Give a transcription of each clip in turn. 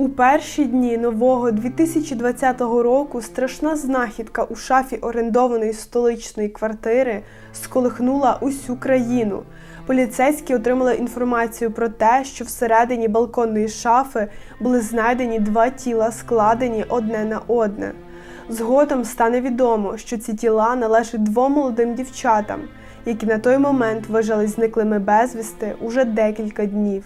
У перші дні нового 2020 року страшна знахідка у шафі орендованої столичної квартири сколихнула усю країну. Поліцейські отримали інформацію про те, що всередині балконної шафи були знайдені два тіла, складені одне на одне. Згодом стане відомо, що ці тіла належать двом молодим дівчатам, які на той момент вважались зниклими безвісти уже декілька днів.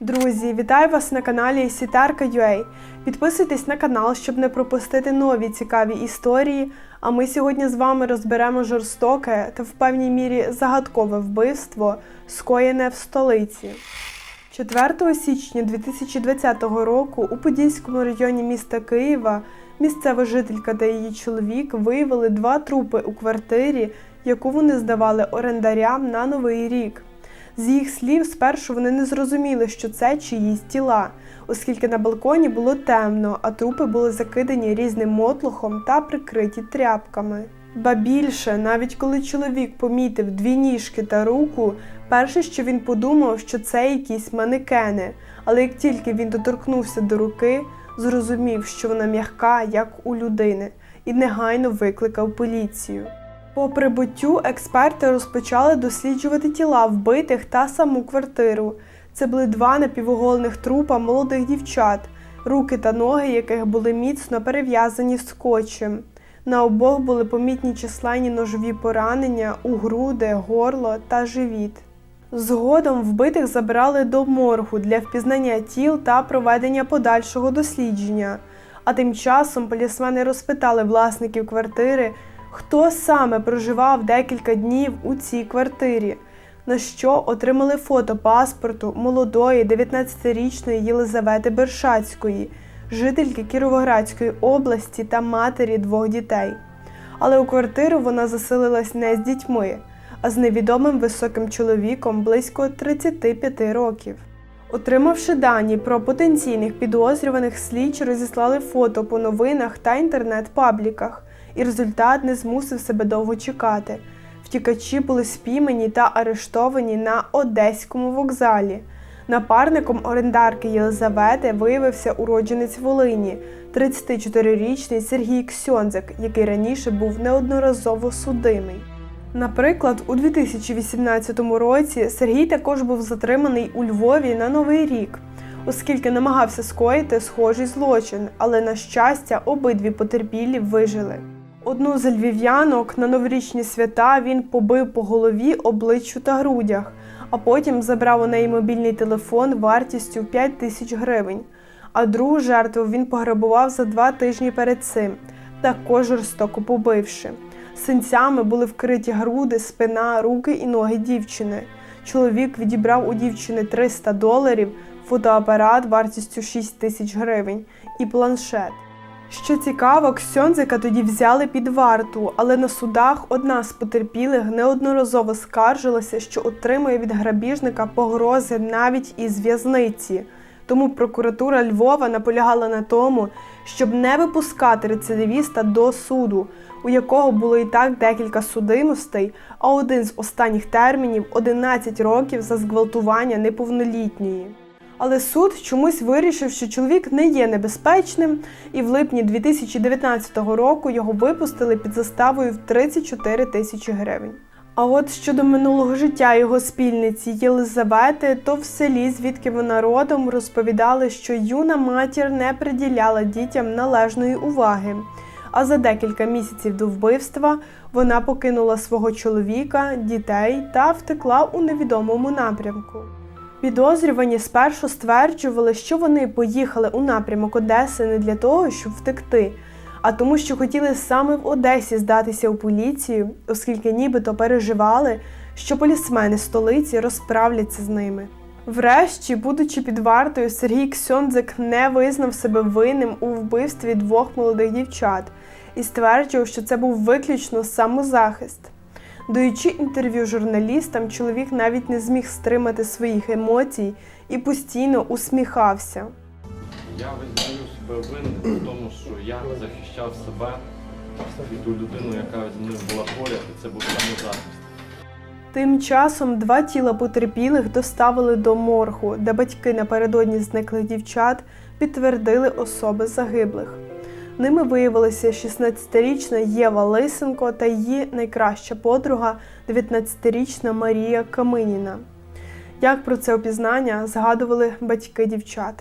Друзі, вітаю вас на каналі Сітарка.ua. Підписуйтесь на канал, щоб не пропустити нові цікаві історії. А ми сьогодні з вами розберемо жорстоке та в певній мірі загадкове вбивство, скоєне в столиці. 4 січня 2020 року у Подільському районі міста Києва місцева жителька та її чоловік виявили два трупи у квартирі, яку вони здавали орендарям на новий рік. З їх слів, спершу вони не зрозуміли, що це чиїсь тіла, оскільки на балконі було темно, а трупи були закидані різним мотлухом та прикриті тряпками. Ба більше, навіть коли чоловік помітив дві ніжки та руку, перше, що він подумав, що це якісь манекени, але як тільки він доторкнувся до руки, зрозумів, що вона м'яка, як у людини, і негайно викликав поліцію. По прибуттю експерти розпочали досліджувати тіла вбитих та саму квартиру. Це були два напівоголених трупа молодих дівчат, руки та ноги яких були міцно перев'язані скотчем. На обох були помітні численні ножові поранення у груди, горло та живіт. Згодом вбитих забрали до моргу для впізнання тіл та проведення подальшого дослідження. А тим часом полісмени розпитали власників квартири, хто саме проживав декілька днів у цій квартирі, на що отримали фото паспорту молодої 19-річної Єлизавети Бершацької, жительки Кіровоградської області та матері двох дітей. Але у квартиру вона заселилась не з дітьми, а з невідомим високим чоловіком близько 35 років. Отримавши дані про потенційних підозрюваних, слідчі розіслали фото по новинах та інтернет-пабліках, і результат не змусив себе довго чекати. Втікачі були спіймані та арештовані на Одеському вокзалі. Напарником орендарки Єлизавети виявився уродженець Волині, 34-річний Сергій Ксьонзик, який раніше був неодноразово судимий. Наприклад, у 2018 році Сергій також був затриманий у Львові на Новий рік, оскільки намагався скоїти схожий злочин, але, на щастя, обидві потерпілі вижили. Одну з львів'янок на новорічні свята він побив по голові, обличчю та грудях, а потім забрав у неї мобільний телефон вартістю 5 тисяч гривень. А другу жертву він пограбував за два тижні перед цим, також жорстоко побивши. Синцями були вкриті груди, спина, руки і ноги дівчини. Чоловік відібрав у дівчини 300 доларів, фотоапарат вартістю 6 тисяч гривень і планшет. Що цікаво, Ксьонзика тоді взяли під варту, але на судах одна з потерпілих неодноразово скаржилася, що отримує від грабіжника погрози навіть із в'язниці. Тому прокуратура Львова наполягала на тому, щоб не випускати рецидивіста до суду, у якого було і так декілька судимостей, а один з останніх термінів 11 років за зґвалтування неповнолітньої. Але суд чомусь вирішив, що чоловік не є небезпечним, і в липні 2019 року його випустили під заставою в 34 тисячі гривень. А от щодо минулого життя його спільниці Єлизавети, то в селі, звідки вона родом, розповідали, що юна матір не приділяла дітям належної уваги. А за декілька місяців до вбивства вона покинула свого чоловіка, дітей та втекла у невідомому напрямку. Підозрювані спершу стверджували, що вони поїхали у напрямок Одеси не для того, щоб втекти, а тому, що хотіли саме в Одесі здатися у поліцію, оскільки нібито переживали, що полісмени столиці розправляться з ними. Врешті, будучи під вартою, Сергій Ксьондзик не визнав себе винним у вбивстві двох молодих дівчат і стверджував, що це був виключно самозахист. Даючи інтерв'ю журналістам, чоловік навіть не зміг стримати своїх емоцій і постійно усміхався. Я визнаю себе винним в тому, що я захищав себе і ту людину, яка зі мною була поряд, і це був самозахист. Тим часом два тіла потерпілих доставили до моргу, де батьки напередодні зниклих дівчат підтвердили особи загиблих. Ними виявилися 16-річна Єва Лисенко та її найкраща подруга, 19-річна Марія Каминіна. Як про це опізнання згадували батьки дівчат.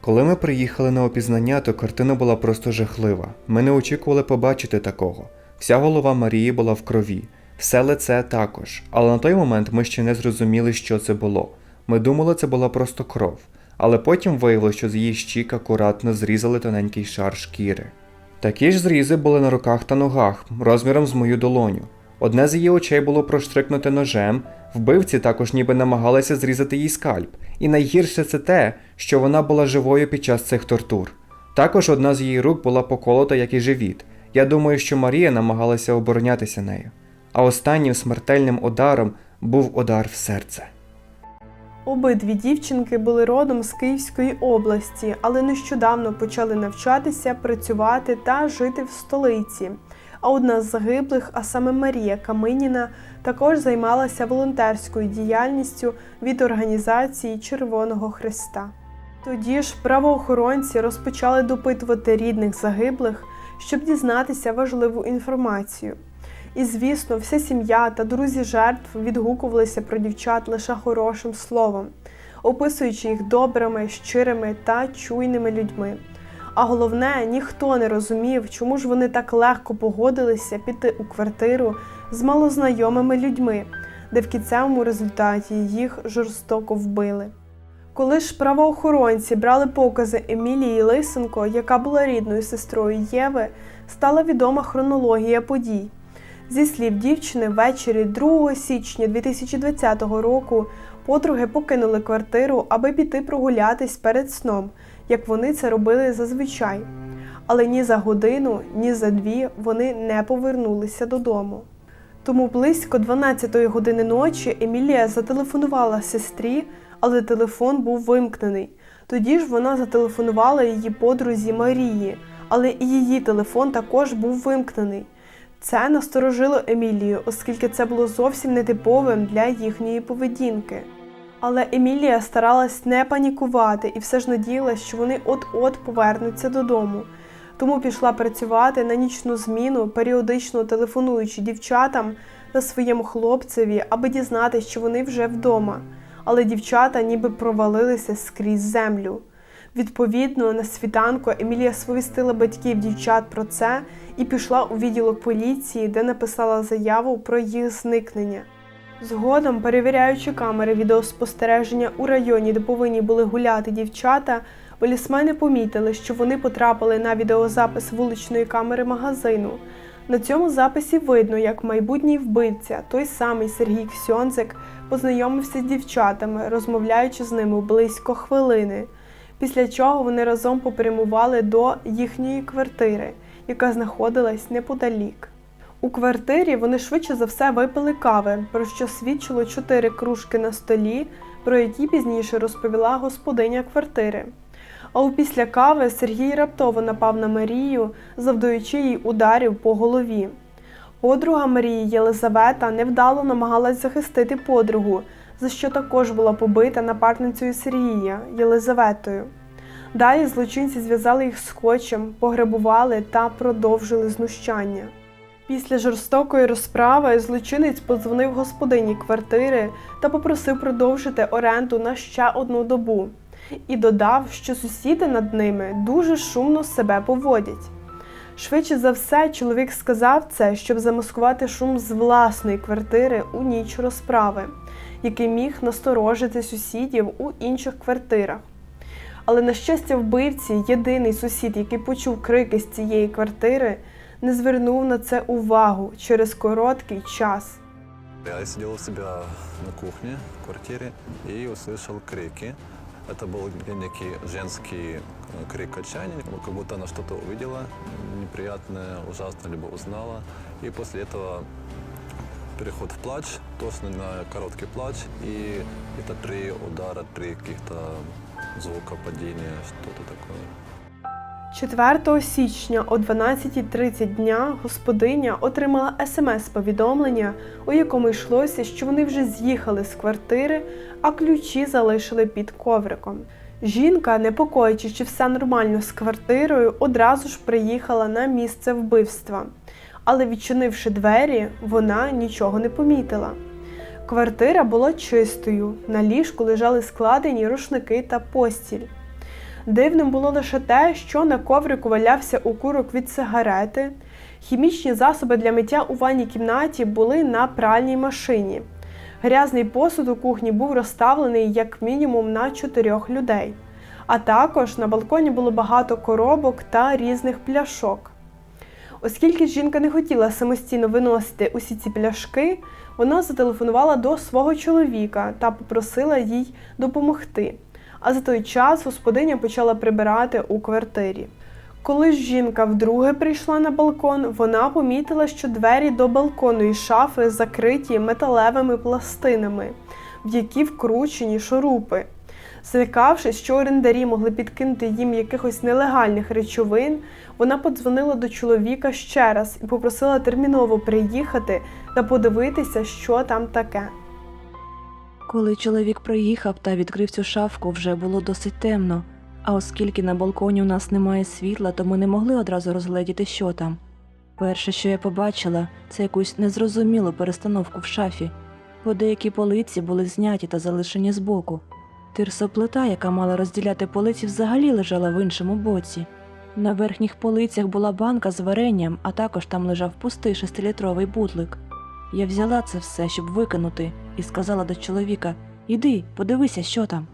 Коли ми приїхали на опізнання, то картина була просто жахлива. Ми не очікували побачити такого. Вся голова Марії була в крові, все лице також. Але на той момент ми ще не зрозуміли, що це було. Ми думали, це була просто кров. Але потім виявилося, що з її щік акуратно зрізали тоненький шар шкіри. Такі ж зрізи були на руках та ногах, розміром з мою долоню. Одне з її очей було проштрикнуте ножем, вбивці також ніби намагалися зрізати їй скальп. І найгірше це те, що вона була живою під час цих тортур. Також одна з її рук була поколота, як і живіт. Я думаю, що Марія намагалася оборонятися нею. А останнім смертельним ударом був удар в серце. Обидві дівчинки були родом з Київської області, але нещодавно почали навчатися, працювати та жити в столиці. А одна з загиблих, а саме Марія Каминіна, також займалася волонтерською діяльністю від організації Червоного Христа. Тоді ж правоохоронці розпочали допитувати рідних загиблих, щоб дізнатися важливу інформацію. І, звісно, вся сім'я та друзі жертв відгукувалися про дівчат лише хорошим словом, описуючи їх добрими, щирими та чуйними людьми. А головне, ніхто не розумів, чому ж вони так легко погодилися піти у квартиру з малознайомими людьми, де в кінцевому результаті їх жорстоко вбили. Коли ж правоохоронці брали покази Емілії Лисенко, яка була рідною сестрою Єви, стала відома хронологія подій. Зі слів дівчини, ввечері 2 січня 2020 року подруги покинули квартиру, аби піти прогулятись перед сном, як вони це робили зазвичай. Але ні за годину, ні за дві вони не повернулися додому. Тому близько 12 години ночі Емілія зателефонувала сестрі, але телефон був вимкнений. Тоді ж вона зателефонувала її подрузі Марії, але і її телефон також був вимкнений. Це насторожило Емілію, оскільки це було зовсім нетиповим для їхньої поведінки. Але Емілія старалась не панікувати і все ж надіялась, що вони от-от повернуться додому. Тому пішла працювати на нічну зміну, періодично телефонуючи дівчатам та своєму хлопцеві, аби дізнатися, що вони вже вдома. Але дівчата ніби провалилися скрізь землю. Відповідно, на світанку Емілія сповістила батьків дівчат про це і пішла у відділок поліції, де написала заяву про їх зникнення. Згодом, перевіряючи камери відеоспостереження у районі, де повинні були гуляти дівчата, полісмени помітили, що вони потрапили на відеозапис вуличної камери магазину. На цьому записі видно, як майбутній вбивця, той самий Сергій Ксьонзик, познайомився з дівчатами, розмовляючи з ними близько хвилини. Після чого вони разом попрямували до їхньої квартири, яка знаходилась неподалік. У квартирі вони швидше за все випили кави, про що свідчило чотири кружки на столі, про які пізніше розповіла господиня квартири. А у після кави Сергій раптово напав на Марію, завдаючи їй ударів по голові. Подруга Марії Єлизавета невдало намагалась захистити подругу, за що також була побита напарницею Сергія Єлизаветою. Далі злочинці зв'язали їх скотчем, пограбували та продовжили знущання. Після жорстокої розправи злочинець подзвонив господині квартири та попросив продовжити оренду на ще одну добу і додав, що сусіди над ними дуже шумно себе поводять. Швидше за все, чоловік сказав це, щоб замаскувати шум з власної квартири у ніч розправи, який міг насторожити сусідів у інших квартирах. Але на щастя, вбивці, єдиний сусід, який почув крики з цієї квартири, не звернув на це увагу через короткий час. Я сидел у себя на кухне, в квартире, и услышал крики. Это был некий женский э, крик отчаяния, ну, как будто она что-то увидела неприятное, ужасное, либо узнала. И после этого переход в плач, точно на короткий плач. И это три удара, три каких-то звука падения, что-то такое. 4 січня о 12.30 дня господиня отримала смс-повідомлення, у якому йшлося, що вони вже з'їхали з квартири, а ключі залишили під ковриком. Жінка, непокоїчи, чи все нормально з квартирою, одразу ж приїхала на місце вбивства. Але відчинивши двері, вона нічого не помітила. Квартира була чистою, на ліжку лежали складені рушники та постіль. Дивним було лише те, що на коврику валявся окурок від сигарети. Хімічні засоби для миття у ванній кімнаті були на пральній машині. Грязний посуд у кухні був розставлений як мінімум на чотирьох людей. А також на балконі було багато коробок та різних пляшок. Оскільки жінка не хотіла самостійно виносити усі ці пляшки, вона зателефонувала до свого чоловіка та попросила їй допомогти. А за той час господиня почала прибирати у квартирі. Коли ж жінка вдруге прийшла на балкон, вона помітила, що двері до балконної шафи закриті металевими пластинами, в які вкручені шурупи. Злякавшись, що орендарі могли підкинути їм якихось нелегальних речовин, вона подзвонила до чоловіка ще раз і попросила терміново приїхати та подивитися, що там таке. Коли чоловік приїхав та відкрив цю шафку, вже було досить темно. А оскільки на балконі у нас немає світла, то ми не могли одразу розгледіти, що там. Перше, що я побачила, це якусь незрозумілу перестановку в шафі, бо деякі полиці були зняті та залишені збоку. Тирсоплита, яка мала розділяти полиці, взагалі лежала в іншому боці. На верхніх полицях була банка з варенням, а також там лежав пустий шестилітровий бутлик. Я взяла це все, щоб викинути, і сказала до чоловіка Іди, подивися, що там.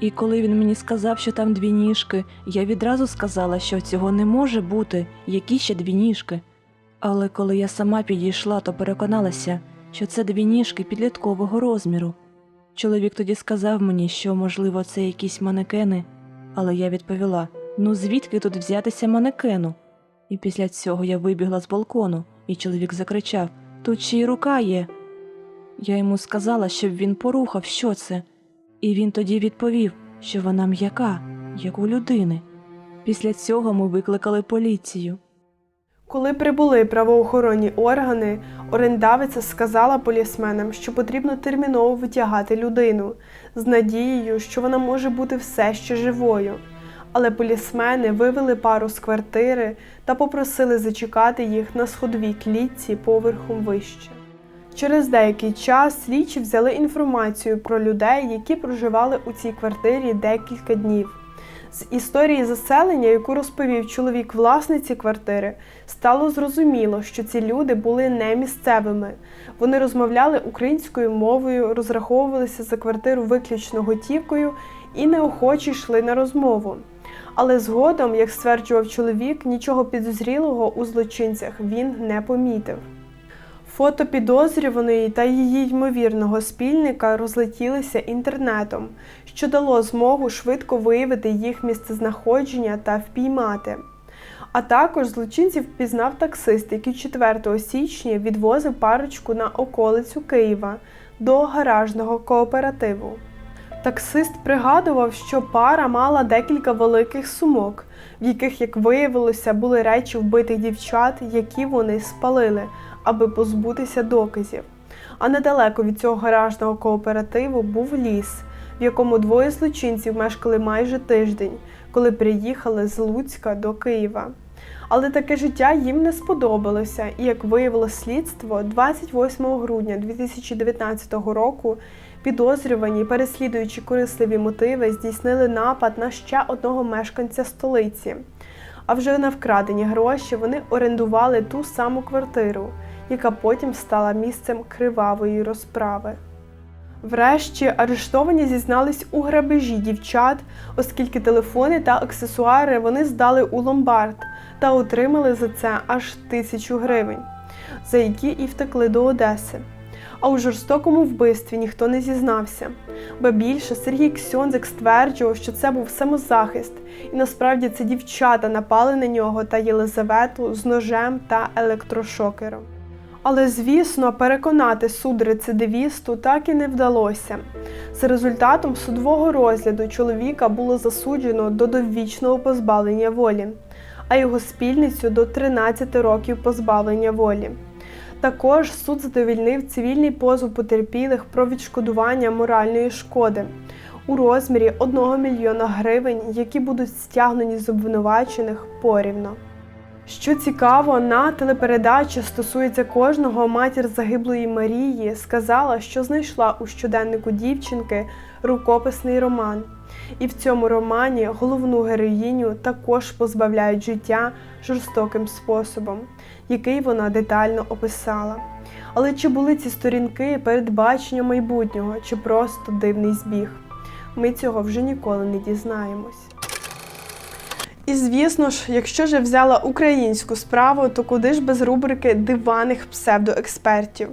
І коли він мені сказав, що там дві ніжки, я відразу сказала, що цього не може бути, які ще дві ніжки. Але коли я сама підійшла, то переконалася, що це дві ніжки підліткового розміру. Чоловік тоді сказав мені, що, можливо, це якісь манекени, але я відповіла: ну звідки тут взятися манекену? І після цього я вибігла з балкону, і чоловік закричав Тут ще й рука є. Я йому сказала, щоб він порухав, що це, і він тоді відповів, що вона м'яка, як у людини. Після цього ми викликали поліцію. Коли прибули правоохоронні органи, орендавиця сказала полісменам, що потрібно терміново витягати людину з надією, що вона може бути все ще живою. Але полісмени вивели пару з квартири та попросили зачекати їх на сходовій клітці поверхом вище. Через деякий час слідчі взяли інформацію про людей, які проживали у цій квартирі декілька днів. З історії заселення, яку розповів чоловік власниці квартири, стало зрозуміло, що ці люди були не місцевими. Вони розмовляли українською мовою, розраховувалися за квартиру виключно готівкою і неохоче йшли на розмову. Але згодом, як стверджував чоловік, нічого підозрілого у злочинцях він не помітив. Фото підозрюваної та її ймовірного спільника розлетілися інтернетом, що дало змогу швидко виявити їх місцезнаходження та впіймати. А також злочинців впізнав таксист, який 4 січня відвозив парочку на околицю Києва до гаражного кооперативу. Таксист пригадував, що пара мала декілька великих сумок, в яких, як виявилося, були речі вбитих дівчат, які вони спалили, аби позбутися доказів. А недалеко від цього гаражного кооперативу був ліс, в якому двоє злочинців мешкали майже тиждень, коли приїхали з Луцька до Києва. Але таке життя їм не сподобалося, і як виявило слідство, 28 грудня 2019 року підозрювані, переслідуючи корисливі мотиви, здійснили напад на ще одного мешканця столиці. А вже на вкрадені гроші вони орендували ту саму квартиру, яка потім стала місцем кривавої розправи. Врешті арештовані зізнались у грабежі дівчат, оскільки телефони та аксесуари вони здали у ломбард та отримали за це аж тисячу гривень, за які і втекли до Одеси. А у жорстокому вбивстві ніхто не зізнався. Ба більше Сергій Ксьонзик стверджував, що це був самозахист, і насправді це дівчата напали на нього та Єлизавету з ножем та електрошокером. Але, звісно, переконати суд рецидивісту так і не вдалося. За результатом судового розгляду чоловіка було засуджено до довічного позбавлення волі, а його спільницю до 13 років позбавлення волі. Також суд задовільнив цивільний позов потерпілих про відшкодування моральної шкоди у розмірі 1 мільйона гривень, які будуть стягнені з обвинувачених порівно. Що цікаво, на телепередачі стосується кожного матір загиблої Марії сказала, що знайшла у щоденнику дівчинки рукописний роман. І в цьому романі головну героїню також позбавляють життя жорстоким способом, який вона детально описала. Але чи були ці сторінки передбачення майбутнього, чи просто дивний збіг? Ми цього вже ніколи не дізнаємось. І звісно ж, якщо ж я взяла українську справу, то куди ж без рубрики диваних псевдоекспертів?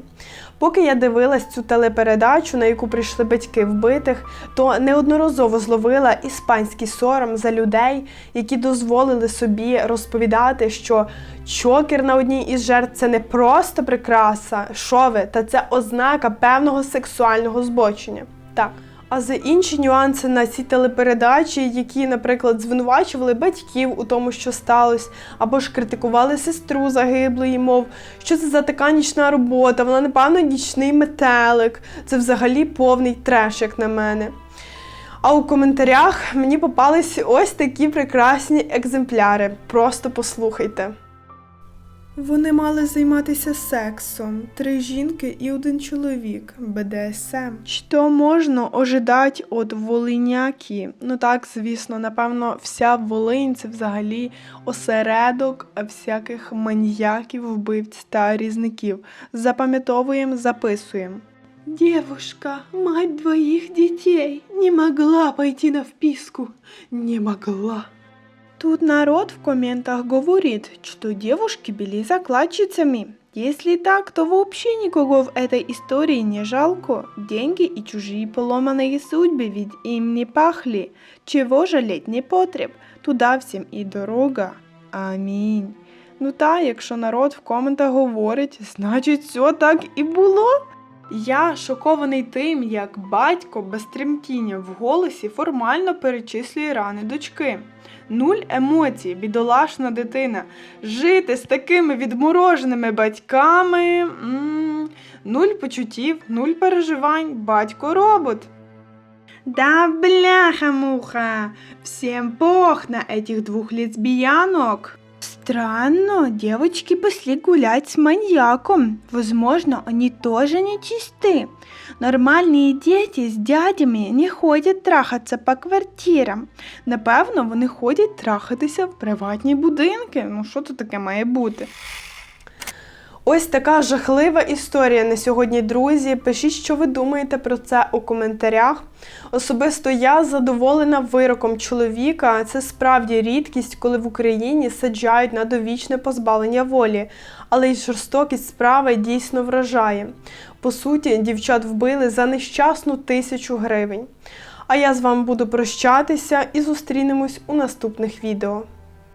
Поки я дивилась цю телепередачу, на яку прийшли батьки вбитих, то неодноразово зловила іспанський сором за людей, які дозволили собі розповідати, що чокер на одній із жертв це не просто прикраса, шови, та це ознака певного сексуального збочення. Так. А за інші нюанси на цій телепередачі, які, наприклад, звинувачували батьків у тому, що сталося, або ж критикували сестру загиблої, мов, що це за така нічна робота, вона, напевно, нічний метелик. Це взагалі повний треш, як на мене. А у коментарях мені попались ось такі прекрасні екземпляри. Просто послухайте. Вони мали займатися сексом. Три жінки і один чоловік. БДСМ. Що можна ожидати від волиняки? Ну так, звісно, напевно, вся Волинь це взагалі осередок всяких маньяків, вбивць та різників. Запам'ятовуємо, записуємо. Девушка, мать двоих детей, не могла пойти на вписку. Не могла. Тут народ в комментах говорит, что девушки были закладчицами. Если так, то вообще никого в этой истории не жалко. Деньги и чужие поломанные судьбы ведь им не пахли. Чего жалеть не потреб. Туда всім і дорога. Амінь. Ну та, якщо народ в коментах говорить, значить все так і було. Я шокований тим, як батько без тремтіння в голосі формально перечислює рани дочки. Нуль емоцій, бідолашна дитина. Жити з такими відмороженими батьками. м нуль почуттів, нуль переживань, батько робот. Да бляха-муха, всем пох на этих двух лесбиянок. Странно, девочки пошли гулять с маньяком. Возможно, они тоже нечисты. Нормальні діти з дядями не ходять трахатися по квартирам. Напевно, вони ходять трахатися в приватні будинки. Ну, що тут таке має бути? Ось така жахлива історія на сьогодні, друзі. Пишіть, що ви думаєте про це у коментарях. Особисто я задоволена вироком чоловіка. Це справді рідкість, коли в Україні саджають на довічне позбавлення волі, але й жорстокість справи дійсно вражає. По суті, дівчат вбили за нещасну тисячу гривень. А я з вами буду прощатися і зустрінемось у наступних відео.